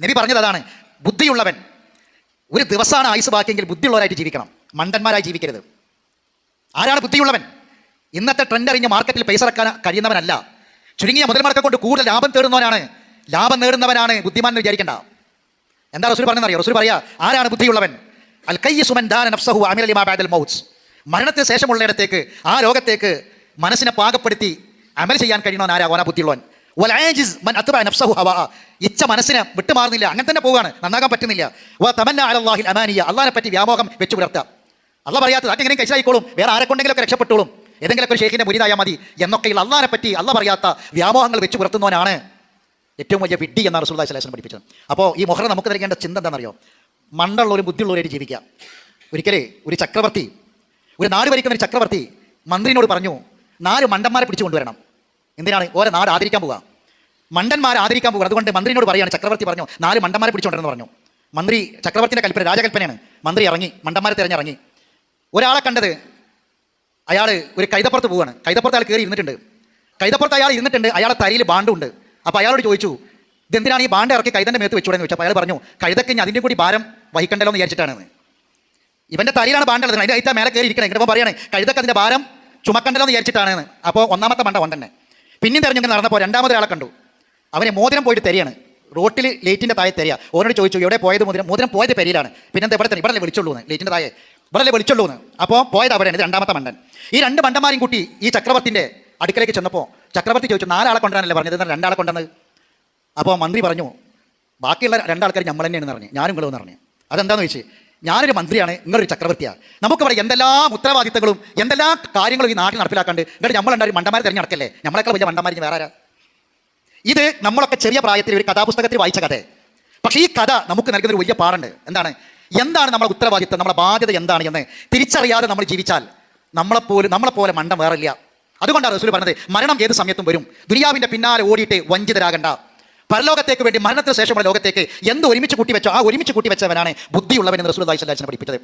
നബി പറഞ്ഞത് അതാണ് ബുദ്ധിയുള്ളവൻ. ഒരു ദിവസമാണ് ആയുസ് ബാക്കിയെങ്കിൽ ബുദ്ധിയുള്ളവരായിട്ട് ജീവിക്കണം. മണ്ടന്മാരായി ജീവിക്കരുത്. ആരാണ് ബുദ്ധിയുള്ളവൻ? ഇന്നത്തെ ട്രെൻഡ് അറിഞ്ഞ് മാർക്കറ്റിൽ പൈസ ഇറക്കാൻ കഴിയുന്നവനല്ല. ചുരുങ്ങിയ മുതൽമുടക്കം കൊണ്ട് കൂടുതൽ ലാഭം തേടുന്നവനാണ്. ലാഭം നേടുന്നവനാണ് ബുദ്ധിമാൻ എന്ന് വിചാരിക്കേണ്ട. എന്താ റസൂൽ പറഞ്ഞെന്നറിയോ റസൂൽ പറയാ ആരാണ് ബുദ്ധിയുള്ളവൻ? അൽ സുമൻ ദാന നഫ്സഹു അമിൽ ബഅദൽ മൗത്ത്. മരണത്തിന് ശേഷമുള്ളയിടത്തേക്ക് ആ ലോകത്തേക്ക് മനസ്സിനെ പാകപ്പെടുത്തി അമൽ ചെയ്യാൻ കഴിയണവൻ ആരാ ഓനാ ബുദ്ധിയുള്ളവൻ. വൽ ആജിസ് മൻ അത്ര നഫ്സഹു ഹവാ. ഇച്ച മനസ്സിനെ വിട്ടുമാറുന്നില്ല. അങ്ങനെ തന്നെ പോവുകയാണ്. നന്നാകാൻ പറ്റുന്നില്ല. വ തമന്ന അലല്ലാഹിൽ അമാനിയ. അള്ളാഹിനെ പറ്റി വ്യാമോഹം വെച്ചു പുലർത്തുക. അല്ല പറയാത്തത് അതെങ്ങനെ കഴിച്ചായിക്കോളും വേറെ ആരെക്കൊണ്ടെങ്കിലൊക്കെ രക്ഷപ്പെട്ടോളും ഏതെങ്കിലുമൊക്കെ ഒരു ഷേഖിന്റെ മുരിതായാൽ മതി. എന്നൊക്കെയുള്ള അള്ളാഹിനെ പറ്റി അല്ല പറയാത്ത വ്യാമോഹങ്ങൾ വെച്ച് പുലർത്തുന്നവനാണ് ഏറ്റവും വലിയ വിഡ്ഡി എന്നാണ് റസൂൽ സലേഷൻ പഠിപ്പിച്ചത്. അപ്പോൾ ഈ മൊഹറ നമുക്ക് നൽകേണ്ട ചിന്ത എന്താണെന്നറിയോ? മണ്ടുള്ളവരും ബുദ്ധിയുള്ളവരായിട്ട് ജീവിക്കുക. ഒരിക്കലേ ഒരു ചക്രവർത്തി ഒരു നാട് ഭരിക്കുന്ന ഒരു ചക്രവർത്തി മന്ത്രിനോട് പറഞ്ഞു നാല് മണ്ടന്മാരെ പിടിച്ചു കൊണ്ടുവരണം. എന്തിനാണ്? ഓരോ നാട് ആദരിക്കാൻ പോവുക. മണ്ടന്മാർ ആദരിക്കാൻ പോകുക അതുകൊണ്ട് മന്ത്രിനോട് പറയാണ് ചക്രവർത്തി പറഞ്ഞു നാല് മണ്ടന്മാരെ പിടിച്ചുകൊണ്ടെന്ന് പറഞ്ഞു. മന്ത്രി ചക്രവർത്തിന്റെ കൽപ്പന രാജകൽപ്പനയാണ്. മന്ത്രി ഇറങ്ങി മണ്ടന്മാരെ തിരഞ്ഞിറങ്ങി. ഒരാളെ കണ്ടത് അയാൾ ഒരു കൈതപ്പുറത്ത് പോവുകയാണ്. കൈതപ്പുറത്ത് അയാൾ കയറി ഇരുന്നിട്ടുണ്ട്. കൈതപ്പുറത്ത് അയാൾ ഇരുന്നിട്ടുണ്ട് അയാളെ തരിയിൽ ബാണ്ടുണ്ട്. അപ്പോൾ അയാളോട് ചോദിച്ചു ഇതെന്തിനാണ് ഈ ബാണ്ട് ഇറക്കി കൈതന്റെ മേത്ത് വെച്ചുകൂടെന്ന് ചോദിച്ചപ്പോൾ അയാൾ പറഞ്ഞു കഴുതക്ക് ഞാൻ അതിന്റെ കൂടി ഭാരം വഹിക്കണ്ടല്ലോ എന്ന് വിചാരിച്ചിട്ടാണ് ഇവന്റെ തരിയിലാണ് ബാണ്ടുള്ളത് അതിന്റെ അയത്താ മേലെ കയറി ഇരിക്കണം. ഇങ്ങനെ പറയാണ് കഴുതക്ക് അതിന്റെ ഭാരം ചുമക്കണ്ടല്ലോ എന്ന് വിചാരിച്ചിട്ടാണ് അപ്പോൾ ഒന്നാമത്തെ മണ്ട കൊണ്ടന്നെ പിന്നെയും തെരഞ്ഞെടുപ്പ് നടന്നപ്പോൾ രണ്ടാമത്തെ ആളെ കണ്ടു. അവനെ മോതിരം പോയിട്ട് തരികയാണ് റോട്ടിൽ ലേറ്റിന്റെ താഴെ തരിക ഓരോട് ചോദിച്ചു എവിടെ പോയത് മോതിരം? മോതിരം പോയത് പെരിയിലാണ്. പിന്നെ എന്താ ഇവിടെ തന്നെ ഇവിടെ വിളിച്ചുള്ളൂ എന്ന്. ലേറ്റിന്റെ താഴെ. ഇവിടെ വിളിച്ചുള്ളൂ എന്ന്. അപ്പോൾ പോയത് അവിടെയാണ്. രണ്ടാമത്തെ മണ്ടൻ. ഈ രണ്ട് മണ്ടന്മാരും കൂട്ടി ഈ ചക്രവർത്തിന്റെ അടുക്കലേക്ക് ചെന്നപ്പോൾ ചക്രവർത്തി ചോദിച്ചു നാലാളെ കൊണ്ടുവരാനല്ലേ പറഞ്ഞത്? എന്നാൽ രണ്ടാളെ കൊണ്ടുവന്നത്? അപ്പോൾ മന്ത്രി പറഞ്ഞു ബാക്കിയുള്ള രണ്ടാൾക്കാർ നമ്മൾ തന്നെയാണെന്ന് പറഞ്ഞു. ഞാനും ഇങ്ങളെന്ന് പറഞ്ഞു. അതെന്താണെന്ന് ചോദിച്ചു? ഞാനൊരു മന്ത്രിയാണ് നിങ്ങളൊരു ചക്രവർത്തിയാണ് നമുക്ക് പറയാം എന്തെല്ലാം ഉത്തരവാദിത്തങ്ങളും എന്തെല്ലാം കാര്യങ്ങളും ഈ നാട്ടിൽ നടപ്പിലാക്കാണ്ട് എന്നിട്ട് നമ്മളുണ്ടായി മണ്ടന്മാരെ തിരഞ്ഞെടുക്കല്ലേ? നമ്മളെക്കാൾ വലിയ മണ്ടന്മാരിന് വേറെ ആരാ? ഇത് നമ്മളൊക്കെ ചെറിയ പ്രായത്തിൽ ഒരു കഥാപുസ്തകത്തിൽ വായിച്ച കഥ. പക്ഷേ ഈ കഥ നമുക്ക് നൽകുന്ന ഒരു വലിയ പാടുണ്ട് എന്താണ്? എന്താണ് നമ്മളെ ഉത്തരവാദിത്തം നമ്മളെ ബാധ്യത എന്താണ് എന്ന് തിരിച്ചറിയാതെ നമ്മൾ ജീവിച്ചാൽ നമ്മളെപ്പോലും നമ്മളെപ്പോലെ മണ്ടം വേറില്ല അതുകൊണ്ടാണ് റസൂൽ പറഞ്ഞത് മരണം ഏത് സമയത്തും വരും. ദുനിയാവിന്റെ പിന്നാലെ ഓടിയിട്ട് വഞ്ചിതരാകണ്ട. പരലോകത്തേക്ക് വേണ്ടി മരണത്തിന് ശേഷമുള്ള ലോകത്തേക്ക് എന്ത് ഒരുമിച്ച് കൂട്ടി വെച്ചോ ആ ഒരുമിച്ച് കൂട്ടി വെച്ചവനാണ് ബുദ്ധിയുള്ളവൻ എന്ന് റസൂൽ പഠിപ്പിച്ചത്.